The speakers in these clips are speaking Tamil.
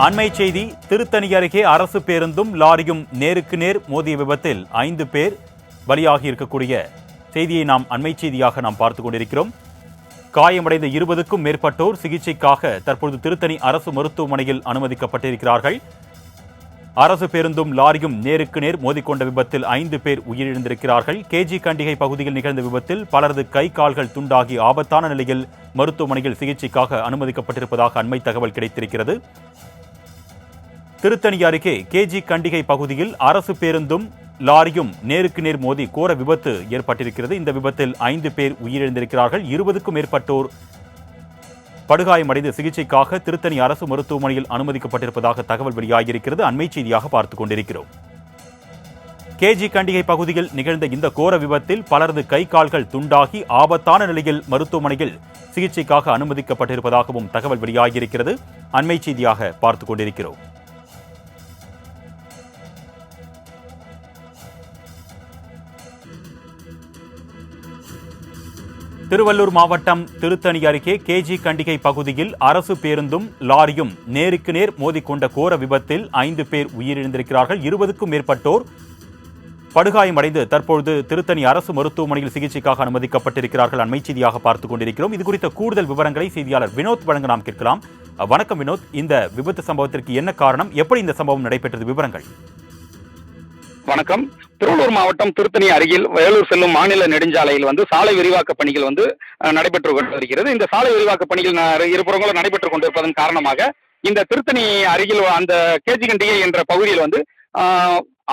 அண்மை செய்தி திருத்தணி அருகே அரசு பேருந்தும் லாரியும் நேருக்கு நேர் மோதிய விபத்தில் ஐந்து பேர் பலியாகி இருக்கக்கூடிய செய்தியை நாம் அண்மை செய்தியாக நாம் பார்த்துக் கொண்டிருக்கிறோம். காயமடைந்த இருபதுக்கும் மேற்பட்டோர் சிகிச்சைக்காக தற்பொழுது திருத்தணி அரசு மருத்துவமனையில் அனுமதிக்கப்பட்டிருக்கிறார்கள். அரசு பேருந்தும் லாரியும் நேருக்கு நேர் மோதிக்கொண்ட விபத்தில் ஐந்து பேர் உயிரிழந்திருக்கிறார்கள். கேஜி கண்டிகை பகுதியில் நிகழ்ந்த விபத்தில் பலரது கை கால்கள் துண்டாகி ஆபத்தான நிலையில் மருத்துவமனையில் சிகிச்சைக்காக அனுமதிக்கப்பட்டிருப்பதாக அண்மை தகவல் கிடைத்திருக்கிறது. திருத்தணி அருகே கேஜி கண்டிகை பகுதியில் அரசு பேருந்தும் லாரியும் நேருக்கு நேர் மோதி கோர விபத்து ஏற்பட்டிருக்கிறது. இந்த விபத்தில் ஐந்து பேர் உயிரிழந்திருக்கிறார்கள். இருபதுக்கும் மேற்பட்டோர் படுகாயமடைந்து சிகிச்சைக்காக திருத்தணி அரசு மருத்துவமனையில் அனுமதிக்கப்பட்டிருப்பதாக தகவல் வெளியாகியிருக்கிறது. அண்மை செய்தியாக பார்த்துக் கொண்டிருக்கிறோம். கேஜி கண்டிகை பகுதியில் நிகழ்ந்த இந்த கோர விபத்தில் பலரது கை கால்கள் துண்டாகி ஆபத்தான நிலையில் மருத்துவமனையில் சிகிச்சைக்காக அனுமதிக்கப்பட்டிருப்பதாகவும் தகவல் வெளியாகியிருக்கிறது. அண்மை செய்தியாக பார்த்துக் கொண்டிருக்கிறோம். திருவள்ளூர் மாவட்டம் திருத்தணி அருகே கேஜி கண்டிகை பகுதியில் அரசு பேருந்தும் லாரியும் நேருக்கு நேர் மோதிக்கொண்ட கோர விபத்தில் ஐந்து பேர் உயிரிழந்திருக்கிறார்கள். இருபதுக்கும் மேற்பட்டோர் படுகாயமடைந்து தற்பொழுது திருத்தணி அரசு மருத்துவமனையில் சிகிச்சைக்காக அனுமதிக்கப்பட்டிருக்கிறார்கள். அண்மை செய்தியாக பார்த்துக் கொண்டிருக்கிறோம். இது குறித்த கூடுதல் விவரங்களை செய்தியாளர் வினோத் வழங்க நாம் கேட்கலாம். வணக்கம் வினோத். இந்த விபத்து சம்பவத்திற்கு என்ன காரணம்? எப்படி இந்த சம்பவம் நடைபெற்றது? விவரங்கள். வணக்கம். திருவள்ளூர் மாவட்டம் திருத்தணி அருகில் வேலூர் செல்லும் மாநில நெடுஞ்சாலையில் வந்து சாலை விரிவாக்க பணிகள் வந்து நடைபெற்று கொண்டு வருகிறது. இந்த சாலை விரிவாக்க பணிகள் இருபுறங்களும் நடைபெற்றுக் கொண்டிருப்பதன் காரணமாக இந்த திருத்தணி அருகில் அந்த கேஜிகண்டிகை என்ற பகுதியில் வந்து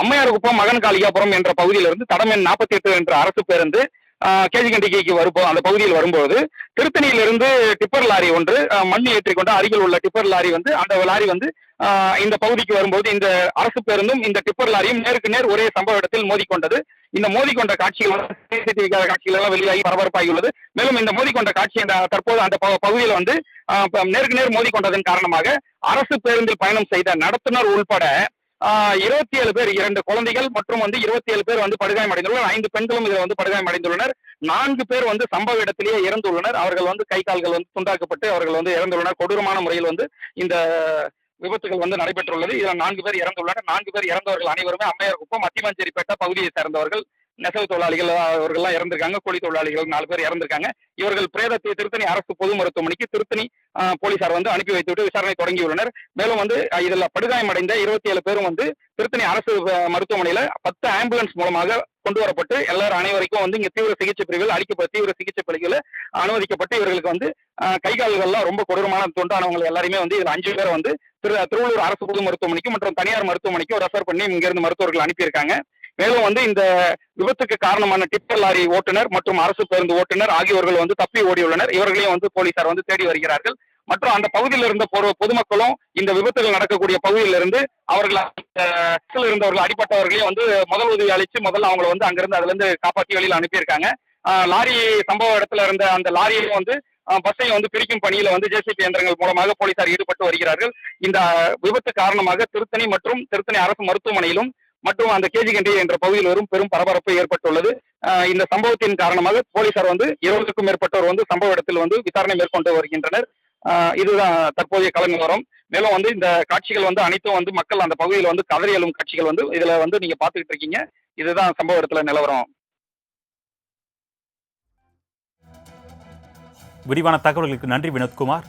அம்மையார் குப்பம் மகன் காளிகாபுரம் என்ற பகுதியிலிருந்து தடம் எண் நாற்பத்தி எட்டு என்ற அரசு பேருந்து கேஜிகண்டிகைக்கு வருபோ அந்த பகுதியில் வரும்போது திருத்தணியிலிருந்து டிப்பர் லாரி ஒன்று ஆஹ், மண் ஏற்றிக்கொண்டு அருகில் உள்ள டிப்பர் லாரி வந்து அந்த லாரி வந்து இந்த பகுதிக்கு வரும்போது இந்த அரசு பேருந்தும் இந்த டிப்பர் லாரியும் நேருக்கு நேர் ஒரே சம்பவ இடத்தில் மோதிக்கொண்டது. இந்த மோதிக்கொண்ட காட்சிகள் சிசிடிவி காட்சிகள் எல்லாம் வெளியாகி பரபரப்பாகியுள்ளது. மேலும் இந்த மோதிக்கொண்ட காட்சி அந்த தற்போது அந்த ப- பகுதியில் வந்து ப- நேருக்கு நேர் மோதிக்கொண்டதன் காரணமாக அரசு பேருந்தில் பயணம் செய்த நடத்துனர் உள்பட இருபத்தி ஏழு பேர் இரண்டு குழந்தைகள் மற்றும் வந்து இருபத்தி ஏழு பேர் வந்து படுகாயம் அடைந்துள்ளனர் ஐந்து பெண்களும் இதில் வந்து படுகாயமடைந்துள்ளனர். நான்கு பேர் வந்து சம்பவ இடத்திலேயே இறந்துள்ளனர். அவர்கள் வந்து கை கால்கள் வந்து துண்டாக்கப்பட்டு அவர்கள் வந்து இறந்துள்ளனர். கொடூரமான முறையில் வந்து இந்த விபத்துகள் வந்து நடைபெற்றுள்ளது. இதில் நான்கு பேர் இறந்துள்ளனர். நான்கு பேர் இறந்தவர்கள் அனைவருமே அம்மையார் குப்பம் மத்திமஞ்சேரிப்பேட்டை பகுதியை சேர்ந்தவர்கள். நெசவு தொழிலாளிகள் அவர்கள்லாம் இறந்திருக்காங்க. கூலி தொழிலாளிகள் நாலு பேர் இறந்திருக்காங்க. இவர்கள் பிரேதத்தை திருத்தணி அரசு பொது மருத்துவமனைக்கு திருத்தணி போலீசார் வந்து அனுப்பி வைத்துவிட்டு விசாரணை தொடங்கியுள்ளனர். மேலும் வந்து இதில் படுகாயமடைந்த இருபத்தி ஏழு பேரும் வந்து திருத்தணி அரசு மருத்துவமனையில பத்து ஆம்புலன்ஸ் மூலமாக கொண்டு வரப்பட்டு எல்லாரும் அனைவருக்கும் வந்து இங்க தீவிர சிகிச்சை பிரிவில் அளிக்கப்பட்ட தீவிர சிகிச்சை பிரிவில் அனுமதிக்கப்பட்டு இவர்களுக்கு வந்து கை கால்கள்லாம் ரொம்ப கொடூரமான தொண்டானவங்க எல்லாருமே வந்து இதுல அஞ்சு பேர் வந்து திரு திருவள்ளூர் அரசு பொது மருத்துவமனைக்கு மற்றும் தனியார் மருத்துவமனைக்கு ரெஃபர் பண்ணி இங்கிருந்து மருத்துவர்கள் அனுப்பியிருக்காங்க. மேலும் வந்து இந்த விபத்துக்கு காரணமான டிப்பர் லாரி ஓட்டுநர் மற்றும் அரசு பேருந்து ஓட்டுநர் ஆகியோர்கள் வந்து தப்பி ஓடியுள்ளனர். இவர்களையும் வந்து போலீசார் வந்து தேடி வருகிறார்கள். மற்றும் அந்த பகுதியில் இருந்த பொதுமக்களும் இந்த விபத்துகள் நடக்கக்கூடிய பகுதியிலிருந்து அவர்கள் இருந்தவர்கள் அடிப்பட்டவர்களையும் வந்து முதல் உதவி அளித்து முதல்ல அவங்களை வந்து அங்கிருந்து அதுல இருந்து காப்பாற்றி வெளியில் அனுப்பியிருக்காங்க. லாரி சம்பவ இடத்துல இருந்த அந்த லாரியையும் வந்து பஸ்ஸையும் வந்து பிரிக்கும் பணியில வந்து ஜேசிபி இயந்திரங்கள் மூலமாக போலீசார் ஈடுபட்டு வருகிறார்கள். இந்த விபத்து காரணமாக திருத்தணி மற்றும் திருத்தணி அரசு மருத்துவமனையிலும் மற்றும் அந்த கேஜிகண்டி என்ற பகுதியில் வரும் பெரும் பரபரப்பு ஏற்பட்டுள்ளது. இந்த சம்பவத்தின் காரணமாக போலீசார் வந்து இருபதுக்கும் மேற்பட்டோர் வந்து சம்பவ இடத்தில் வந்து விசாரணை மேற்கொண்டு வருகின்றனர். இதுதான் தற்போதைய கள மேலும் வந்து இந்த காட்சிகள் வந்து அனைத்தும் வந்து மக்கள் அந்த பகுதியில் வந்து கதறி எழும் காட்சிகள் வந்து இதுல வந்து நீங்க பாத்துக்கிட்டு இருக்கீங்க. இதுதான் சம்பவ இடத்துல நிலவரம். விரிவான தகவல்களுக்கு நன்றி வினோத்குமார்.